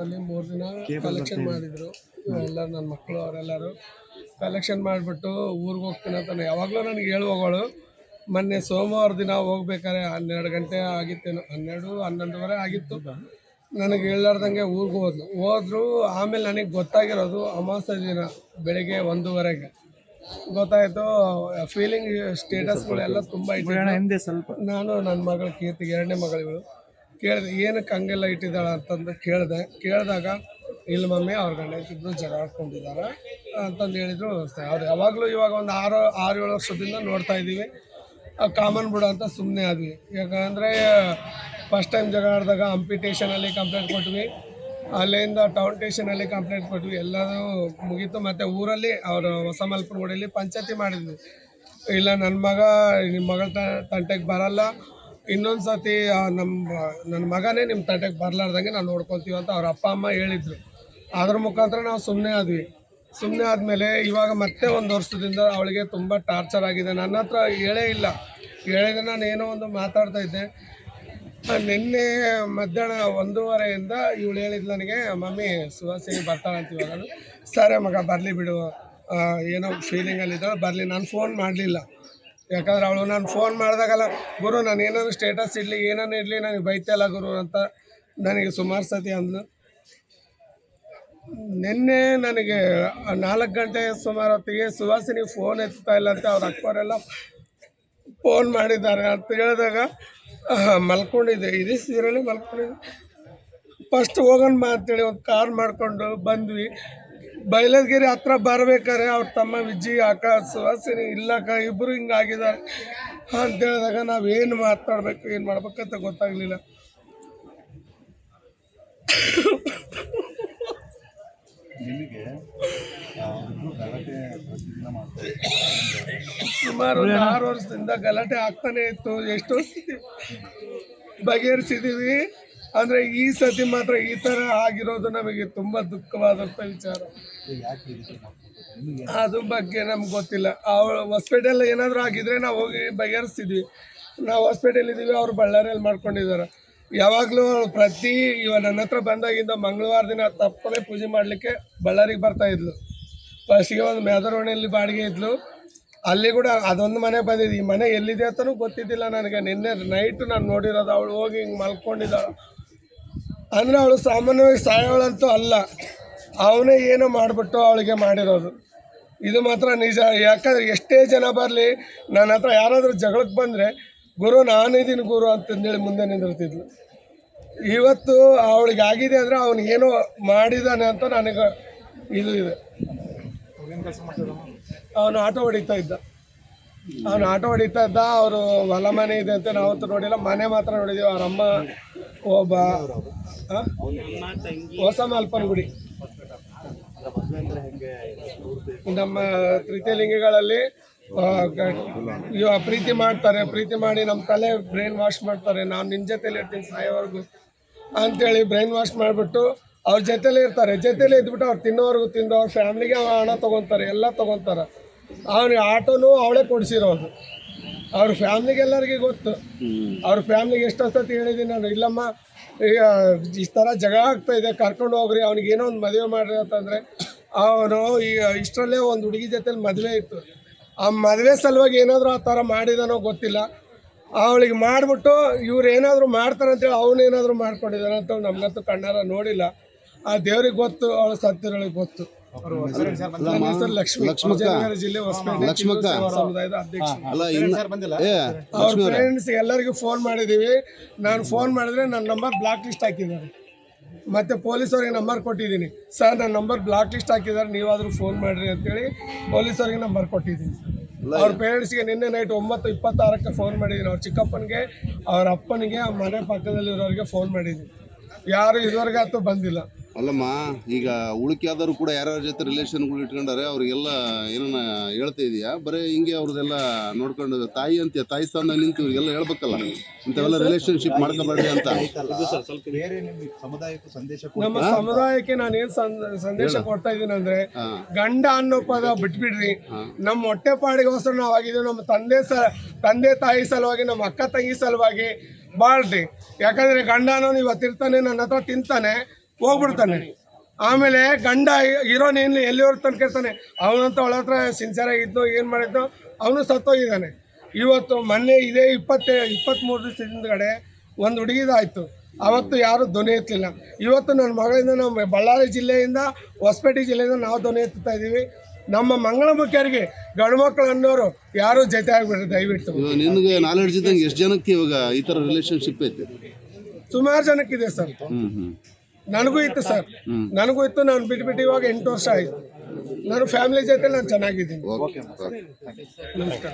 ಅಲ್ಲಿ ಮೂರು ದಿನ ಕಲೆಕ್ಷನ್ ಮಾಡಿದ್ರು. ಎಲ್ಲರೂ ನನ್ನ ಮಕ್ಕಳು ಅವರೆಲ್ಲರೂ ಕಲೆಕ್ಷನ್ ಮಾಡಿಬಿಟ್ಟು ಊರಿಗೆ ಹೋಗ್ತೀನಿ ಅಂತ ಯಾವಾಗಲೂ ನನಗೆ ಹೇಳಿ ಹೋಗೋಳು ಮೊನ್ನೆ ಸೋಮವಾರ ದಿನ ಹೋಗ್ಬೇಕಾದ್ರೆ ಹನ್ನೆರಡು ಗಂಟೆ ಆಗಿತ್ತೇನು ಹನ್ನೆರಡು ಹನ್ನೊಂದುವರೆ ಆಗಿತ್ತು. ನನಗೆ ಹೇಳಾರ್ದಂಗೆ ಊರಿಗೆ ಹೋದ್ಲು. ಹೋದ್ರು ಆಮೇಲೆ ನನಗೆ ಗೊತ್ತಾಗಿರೋದು ಅಮಾವಾಸ್ಯೆ ದಿನ ಬೆಳಿಗ್ಗೆ ಒಂದೂವರೆಗೆ. ಗೊತ್ತಾಯಿತು ಫೀಲಿಂಗ್ ಸ್ಟೇಟಸ್ಗಳೆಲ್ಲ ತುಂಬ ತುಂಬಾ ಹಿಂದೆ ಸ್ವಲ್ಪ. ನಾನು ನನ್ನ ಮಗಳು ಕೀರ್ತಿ ಎರಡನೇ ಮಗಳಿಗಳು ಕೇಳಿದೆ ಏನಕ್ಕೆ ಹಂಗೆಲ್ಲ ಇಟ್ಟಿದ್ದಾಳೆ? ಅಂತಂದು ಕೇಳಿದೆ. ಕೇಳಿದಾಗ ಇಲ್ಲ ಮಮ್ಮಿ ಅವ್ರ ಗಂಡ ಇಬ್ರು ಜಗಳ ಆಡ್ಕೊಂಡಿದ್ದಾರೆ. ಅಂತಂದು ಹೇಳಿದ್ರು ಅವ್ರು ಯಾವಾಗಲೂ ಇವಾಗ ಒಂದು ಆರು ಆರು ಏಳು ವರ್ಷದಿಂದ ನೋಡ್ತಾ ಇದ್ದೀವಿ. ಕಾಮನ್ ಬಿಡು ಅಂತ ಸುಮ್ಮನೆ ಆದ್ವಿ. ಯಾಕಂದರೆ ಫಸ್ಟ್ ಟೈಮ್ ಜಗಳ ಆಡಿದಾಗ ಅಂಪಿಟೇಷನಲ್ಲಿ ಕಂಪ್ಲೇಂಟ್ ಕೊಟ್ವಿ. ಅಲ್ಲಿಂದ ಟೌನ್ ಟೇಷನಲ್ಲಿ ಕಂಪ್ಲೇಂಟ್ ಕೊಟ್ವಿ ಎಲ್ಲರೂ ಮುಗೀತು. ಮತ್ತು ಊರಲ್ಲಿ ಅವರು ಹೊಸ ಮಲ್ಪುರ ಊರಲ್ಲಿ ಪಂಚಾಯತಿ ಮಾಡಿದ್ವಿ. ಇಲ್ಲ ನನ್ನ ಮಗ ನಿಮ್ಮ ಮಗಳ ತಂಟೆಗೆ ಬರಲ್ಲ. ಇನ್ನೊಂದು ಸತಿ ನಮ್ಮ ನನ್ನ ಮಗನೇ ನಿಮ್ಮ ತಂಟೆಗೆ ಬರಲಾರ್ದಂಗೆ ನಾವು ನೋಡ್ಕೊತೀವಿ ಅಂತ ಅವ್ರ ಅಪ್ಪ, ಅಮ್ಮ ಹೇಳಿದ್ರು. ಅದ್ರ ಮುಖಾಂತರ ನಾವು ಸುಮ್ಮನೆ ಆದ್ವಿ. ಸುಮ್ಮನೆ ಆದಮೇಲೆ ಇವಾಗ ಮತ್ತೆ ಒಂದು ವರ್ಷದಿಂದ ಅವಳಿಗೆ ತುಂಬ ಟಾರ್ಚರ್ ಆಗಿದೆ. ನನ್ನ ಹತ್ರ ಹೇಳೇ ಇಲ್ಲ. ಹೇಳಿದ್ರೆ ನಾನು ಏನೋ ಒಂದು ಮಾತಾಡ್ತಾ ಇದ್ದೆ. ನಿನ್ನೆ ಮಧ್ಯಾಹ್ನ ಒಂದೂವರೆಯಿಂದ ಇವಳು ಹೇಳಿದ್ಲು ನನಗೆ, ಮಮ್ಮಿ ಸುಹಾಸಿನಿ ಅಂತ ಇವಾಗ ಸರಿ ಮಗ, ಬರಲಿ ಬಿಡು. ಏನೋ ಫೀಲಿಂಗಲ್ಲಿದ್ದಾಳೆ ಬರಲಿ. ನಾನು ಫೋನ್ ಮಾಡಲಿಲ್ಲ. ಯಾಕಂದ್ರೆ ಅವಳು ನಾನು ಫೋನ್ ಮಾಡಿದಾಗಲ್ಲ. ಗುರು, ನಾನು ಏನಾದ್ರು ಸ್ಟೇಟಸ್ ಇರಲಿ ಏನಾರು ಇರಲಿ ನನಗೆ ಬೈತಲ್ಲ ಗುರು ಅಂತ ನನಗೆ ಸುಮಾರು ಸತಿ ಅಂದ್ಲು. ನಿನ್ನೆ ನನಗೆ ನಾಲ್ಕು ಗಂಟೆ ಸುಮಾರು ಹೊತ್ತಿಗೆ ಸುಹಾಸಿನಿ ಫೋನ್ ಎತ್ತಾ ಇಲ್ಲ ಅಂತ ಅವ್ರ ಅಕ್ಕವರೆಲ್ಲ ಫೋನ್ ಮಾಡಿದ್ದಾರೆ ಅಂತ ಹೇಳಿದಾಗ ಆಹ್, ಮಲ್ಕೊಂಡಿದ್ದೆ. ಇದೇ ಸೀರೆಯಲ್ಲಿ ಮಲ್ಕೊಂಡಿದ್ದೆ. ಫಸ್ಟ್ ಹೋಗೋಣ ಅಂತೇಳಿ ಒಂದು ಕಾರ್ ಮಾಡಿಕೊಂಡು ಬಂದ್ವಿ. ಬೈಲದಗಿರಿ ಹತ್ರ ಬರ್ಬೇಕಾದ್ರೆ ಅವ್ರ ತಮ್ಮ ವಿಜ್ಜಿ ಅಕ್ಕ ಸುಹಾಸಿನಿ ಇಲ್ಲಕ್ಕ ಇಬ್ಬರು ಹಿಂಗಾಗಿದ್ದಾರೆ ಅಂತ ಹೇಳಿದಾಗ ನಾವು ಏನು ಮಾತಾಡಬೇಕು ಏನು ಮಾಡ್ಬೇಕಂತ ಗೊತ್ತಾಗಲಿಲ್ಲ ನಿಮಗೆ ಇಬ್ರು ಗಲಾಟೆ ಪ್ರತಿದಿನ ಮಾಡ್ತಾರೆ ಸುಮಾರು ಒಂದು ಆರು ವರ್ಷದಿಂದ ಗಲಾಟೆ ಆಗ್ತಾನೆ ಇತ್ತು. ಎಷ್ಟೋ ಸತಿ ಬಗೆಹರಿಸಿದ್ದೀವಿ ಅಂದರೆ ಈ ಸತಿ ಮಾತ್ರ ಈ ಥರ ಆಗಿರೋದು ನಮಗೆ ತುಂಬ ದುಃಖವಾದಂಥ ವಿಚಾರ. ಅದ್ರ ಬಗ್ಗೆ ನಮ್ಗೆ ಗೊತ್ತಿಲ್ಲ. ಅವಳು ಹಾಸ್ಪಿಟಲ್ ಏನಾದರೂ ಆಗಿದ್ರೆ ನಾವು ಹೋಗಿ ಬಗೆಹರಿಸ್ತಿದ್ವಿ. ನಾವು ಹಾಸ್ಪಿಟಲ್ ಇದ್ದೀವಿ, ಅವ್ರು ಬಳ್ಳಾರಿಯಲ್ಲಿ ಮಾಡ್ಕೊಂಡಿದ್ದಾರೆ. ಯಾವಾಗಲೂ ಪ್ರತಿ ಇವಾಗ ನನ್ನ ಹತ್ರ ಬಂದಾಗಿಂದ ಮಂಗಳವಾರ ದಿನ ತಪ್ಪದೇ ಪೂಜೆ ಮಾಡಲಿಕ್ಕೆ ಬಳ್ಳಾರಿಗೆ ಬರ್ತಾ ಇದ್ಲು. ಫಸ್ಟಿಗೆ ಒಂದು ಮೇದರೋಣಿಯಲ್ಲಿ ಬಾಡಿಗೆ ಇದ್ಲು. ಅಲ್ಲಿ ಕೂಡ ಅದೊಂದು ಮನೆ ಬಂದಿದ್ದು ಈ ಮನೆ ಎಲ್ಲಿದೆ ಅಂತಲೂ ಗೊತ್ತಿದ್ದಿಲ್ಲ ನನಗೆ. ನಿನ್ನೆ ನೈಟ್ ನಾನು ನೋಡಿರೋದು, ಅವಳು ಹೋಗಿ ಹಿಂಗೆ ಮಲ್ಕೊಂಡಿದ್ದಾಳೆ. ಅಂದರೆ ಅವಳು ಸಾಮಾನ್ಯವಾಗಿ ಸಾಯೋಳಂತೂ ಅಲ್ಲ. ಅವನೇ ಏನೋ ಮಾಡಿಬಿಟ್ಟು ಅವಳಿಗೆ ಮಾಡಿರೋದು. ಇದು ಮಾತ್ರ ನಿಜ. ಯಾಕಂದರೆ ಎಷ್ಟೇ ಜನ ಬರಲಿ, ನನ್ನ ಹತ್ರ ಯಾರಾದರೂ ಜಗಳಕ್ಕೆ ಬಂದರೆ, ಗುರು ನಾನಿದ್ದೀನಿ ಗುರು ಅಂತಂದೇಳಿ ಮುಂದೆ ನಿಂದಿರ್ತಿದ್ಲು. ಇವತ್ತು ಅವಳಿಗೆ ಆಗಿದೆ ಅಂದರೆ ಅವನು ಏನೋ ಮಾಡಿದ್ದಾನೆ ಅಂತ ನನಗೆ ಇದು ಇದೆ. ಅವನು ಆಟೋ ಹೊಡಿತಾ ಇದ್ದ. ಅವನು ಆಟೋ ಹೊಡಿತಾ ಇದ್ದ, ಅವರು ಹೊಲ ಮನೆ ಇದೆ ಅಂತ ನಾವು ನೋಡಿಲ್ಲ, ಮನೆ ಮಾತ್ರ ನೋಡಿದ್ದೀವಿ ಅವ್ರ ಅಮ್ಮ ಒಬ್ಬ? ಹೊಸ ಮಾಲ್ಪನ ಗುಡಿ. ನಮ್ಮ ತ್ರಿತಲಿಂಗಿಗಳಲ್ಲಿ ಲಿಂಗಗಳಲ್ಲಿ ಗ- ಪ್ರೀತಿ ಮಾಡ್ತಾರೆ, ಪ್ರೀತಿ ಮಾಡಿ ನಮ್ಮ ತಲೆ ಬ್ರೈನ್ ವಾಶ್ ಮಾಡ್ತಾರೆ. ನಾನು ನಿನ್ನ ಜೊತೆಲಿ ಇರ್ತೀನಿ ಸಾಯೋವರೆಗೂ ಅಂತೇಳಿ ಬ್ರೈನ್ ವಾಶ್ ಮಾಡಿಬಿಟ್ಟು ಅವ್ರ ಜೊತೆಲೇ ಇರ್ತಾರೆ, ಜೊತೆಲೇ ಇದ್ಬಿಟ್ಟು ಅವ್ರು ತಿನ್ನೋವರೆಗೂ ತಿಂದು ಅವ್ರ ಫ್ಯಾಮ್ಲಿಗೆ ಹಣ ತೊಗೊತಾರೆ, ಎಲ್ಲ ತೊಗೊತಾರೆ. ಅವ್ನಿಗೆ ಆಟೋನು ಅವಳೇ ಕೊಡಿಸಿರೋದು. ಅವ್ರ ಫ್ಯಾಮ್ಲಿಗೆ ಎಲ್ಲರಿಗೆ ಗೊತ್ತು. ಅವ್ರ ಫ್ಯಾಮ್ಲಿಗೆ ಎಷ್ಟು ಸತಿ ಹೇಳಿದ್ದೀನಿ ನಾನು, ಇಲ್ಲಮ್ಮ ಈಗ ಈ ಥರ ಜಗಳ ಆಗ್ತಾ ಇದೆ, ಕರ್ಕೊಂಡು ಹೋಗ್ರಿ, ಅವ್ನಿಗೆ ಏನೋ ಒಂದು ಮದುವೆ ಮಾಡ್ರಿ ಅಂತಂದರೆ ಅವನು ಈ, ಇಷ್ಟರಲ್ಲೇ ಒಂದು ಹುಡುಗಿ ಜೊತೆಲಿ ಮದುವೆ ಇತ್ತು. ಆ ಮದುವೆ ಸಲುವಾಗಿ ಏನಾದರೂ ಆ ಥರ ಮಾಡಿದಾನೋ ಗೊತ್ತಿಲ್ಲ. ಅವಳಿಗೆ ಮಾಡಿಬಿಟ್ಟು ಇವ್ರು ಏನಾದರೂ ಮಾಡ್ತಾರಂತೇಳಿ ಅವನೇನಾದರೂ ಮಾಡ್ಕೊಂಡಿದ್ದಾನೆ ಅಂತ ನಮ್ಗಂತೂ ಕಣ್ಣಾರ ನೋಡಿಲ್ಲ. ಆ ದೇವ್ರಿಗೆ ಗೊತ್ತು ಅವಳ ಸತ್ತಿರಳಿಗೆ ಗೊತ್ತು. ನನ್ನ ಹೆಸರು ಲಕ್ಷ್ಮಿ ಲಕ್ಷ್ಮಕ್ಕ. ವಿಜಯನಗರ ಜಿಲ್ಲೆ ಹೊಸಪೇಟೆ ಲಕ್ಷ್ಮಕ್ಕ. ಹಿಂದೂ ಸಮುದಾಯದ ಅಧ್ಯಕ್ಷ ಅಲ್ಲ ಇನ್ನ ಬಂದಿಲ್ಲ. ಏ ಅವ್ರ ಲಕ್ಷ್ಮಿ ಅವರೇ ಪೇರೆಂಟ್ಸ್ ಎಲ್ಲರಿಗೂ ಫೋನ್ ಮಾಡಿದೀವಿ. ನಾನು ಫೋನ್ ಮಾಡಿದ್ರೆ ನನ್ನ ನಂಬರ್ ಬ್ಲಾಕ್ ಲಿಸ್ಟ್ ಹಾಕಿದ್ದಾರೆ. ಮತ್ತೆ ಪೊಲೀಸರಿಗೆ ನಂಬರ್ ಕೊಟ್ಟಿದ್ದೀನಿ. ಸರ್ ನನ್ನ ನಂಬರ್ ಬ್ಲಾಕ್ ಲಿಸ್ಟ್ ಹಾಕಿದ್ದಾರೆ. ನೀವಾದ್ರೂ ಫೋನ್ ಮಾಡಿರಿ ಅಂತೇಳಿ ಪೊಲೀಸವ್ರಿಗೆ ನಂಬರ್ ಕೊಟ್ಟಿದ್ದೀನಿ. ಅವ್ರ ಪೇರೆಂಟ್ಸ್ಗೆ ನಿನ್ನೆ ನೈಟ್ ಒಂಬತ್ತು ಇಪ್ಪತ್ತಾರಕ್ಕೆ ಫೋನ್ ಮಾಡಿದ್ದೀನಿ. ಅವ್ರ ಚಿಕ್ಕಪ್ಪನಿಗೆ ಅವ್ರ ಅಪ್ಪನಿಗೆ ಆ ಮನೆ ಪಕ್ಕದಲ್ಲಿರೋರಿಗೆ ಫೋನ್ ಮಾಡಿದ್ದೀನಿ. ಯಾರು ಇದುವರೆಗೆ ಅಂತೂ ಬಂದಿಲ್ಲ. ಅಲ್ಲಮ್ಮ ಈಗ ಉಳಿಕೆಯಾದವರು ಕೂಡ ಯಾರ್ಯಾರ ಜೊತೆ ರಿಲೇಷನ್ಗಳು ಇಟ್ಕೊಂಡಾರೆ ಅವ್ರಿಗೆಲ್ಲ ಏನನ್ನ ಹೇಳ್ತಾ ಇದೀಯಾ? ಬರೀ ಹಿಂಗೆ ಅವ್ರದ್ದೆಲ್ಲ ನೋಡ್ಕೊಂಡು ತಾಯಿ ಅಂತ ತಾಯಿ ಸ್ಥಾನದಲ್ಲಿ ನಿಂತು ಇವ್ರಿಗೆಲ್ಲ ಹೇಳ್ಬೇಕಲ್ಲ? ಇಂಥವೆಲ್ಲ ರಿಲೇಶನ್ಶಿಪ್ ಮಾಡ್ಕೋಬೇಡಿ ಅಂತ. ಬೇರೆ ನಿಮ್ಮ ಸಮುದಾಯಕ್ಕೂ ಸಂದೇಶ ನಮ್ಮ ಕೊಡ್ತೀರಾ? ಸಮುದಾಯಕ್ಕೆ ನಾನೇನ್ ಸಂದೇಶ ಕೊಡ್ತಾ ಇದ್ದೀನಿ ಅಂದ್ರೆ ಗಂಡ ಅನ್ನೋ ಪದ ಬಿಟ್ಬಿಡ್ರಿ. ನಮ್ಮ ಹೊಟ್ಟೆಪಾಡಿಗೋಸ್ಕರ ನಾವು ಆಗಿದ್ದೀವಿ. ನಮ್ಮ ತಂದೆ ಸ ತಂದೆ ತಾಯಿ ಸಲುವಾಗಿ ನಮ್ಮ ಅಕ್ಕ ತಂಗಿ ಸಲುವಾಗಿ ಬಾಳ್ರಿ ಯಾಕಂದ್ರೆ ಗಂಡನೂ ಇವತ್ತು ಇವತ್ತಿರ್ತಾನೆ ನನ್ನ ಹತ್ರ ತಿಂತಾನೆ, ಹೋಗ್ಬಿಡ್ತಾನೆ. ಆಮೇಲೆ ಗಂಡ ಇರೋನೇನು ಎಲ್ಲಿವರೆಗೆ ತನಕ ಇರ್ತಾನೆ? ಅವನಂತ ಅವಳ ಹತ್ರ ಸಿನ್ಸಿಯರ್ ಆಗಿದ್ದು ಏನು ಮಾಡಿದ್ದು, ಅವನು ಸತ್ತೋಗಿದ್ದಾನೆ. ಇವತ್ತು ಮೊನ್ನೆ ಇದೇ ಇಪ್ಪತ್ತೇ ಇಪ್ಪತ್ತ್ಮೂರು ದಿವಸ ಹಿಂದ್ಗಡೆ ಒಂದು ಹುಡುಗಿದಾಯಿತು ಅವತ್ತು ಯಾರು ಧ್ವನಿ ಎತ್ತಲಿಲ್ಲ. ಇವತ್ತು ನನ್ನ ಮಗಳಿಂದ ನಮ್ಮ ಬಳ್ಳಾರಿ ಜಿಲ್ಲೆಯಿಂದ ಹೊಸಪೇಟೆ ಜಿಲ್ಲೆಯಿಂದ ನಾವು ಧ್ವನಿ ಎತ್ತುತ್ತಾ ಇದ್ದೀವಿ ನಮ್ಮ ಮಂಗಳ ಮುಖ್ಯರಿಗೆ ಗಂಡು ಮಕ್ಕಳು ಅನ್ನೋರು ಯಾರು ಜೊತೆ ಆಗ್ಬಿಟ್ಟು ದಯವಿಟ್ಟು. ನಿಮಗೆ ನಿನಗೆ ನಾಲೆಡ್ಜ್ ಇದ್ದಂಗೆ ಎಷ್ಟು ಜನಕ್ಕೆ ಇವಾಗ ಈ ಥರ ರಿಲೇಶನ್ಶಿಪ್ ಐತೆ? ಸುಮಾರು ಜನಕ್ಕಿದೆ ಸರ್. ನನಗೂ ಇತ್ತು ಸರ್. ನನಗೂ ಇತ್ತು ನಾನು ಬಿಟ್ಬಿಟ್ಟು ಇವಾಗ ಎಂಟು ವರ್ಷ ಆಯಿತು. ನಾನು ಫ್ಯಾಮಿಲಿ ಜೊತೆ ನಾನು ಚೆನ್ನಾಗಿದ್ದೀನಿ. ಓಕೆ ಓಕೆ ನಮಸ್ಕಾರ.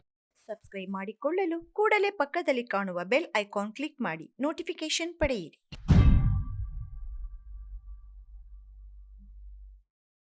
ಸಬ್ಸ್ಕ್ರೈಬ್ ಮಾಡಿಕೊಳ್ಳಲು ಕೂಡಲೇ ಪಕ್ಕದಲ್ಲಿ ಕಾಣುವ ಬೆಲ್ ಐಕಾನ್ ಕ್ಲಿಕ್ ಮಾಡಿ ನೋಟಿಫಿಕೇಶನ್ ಪಡೆಯಿರಿ.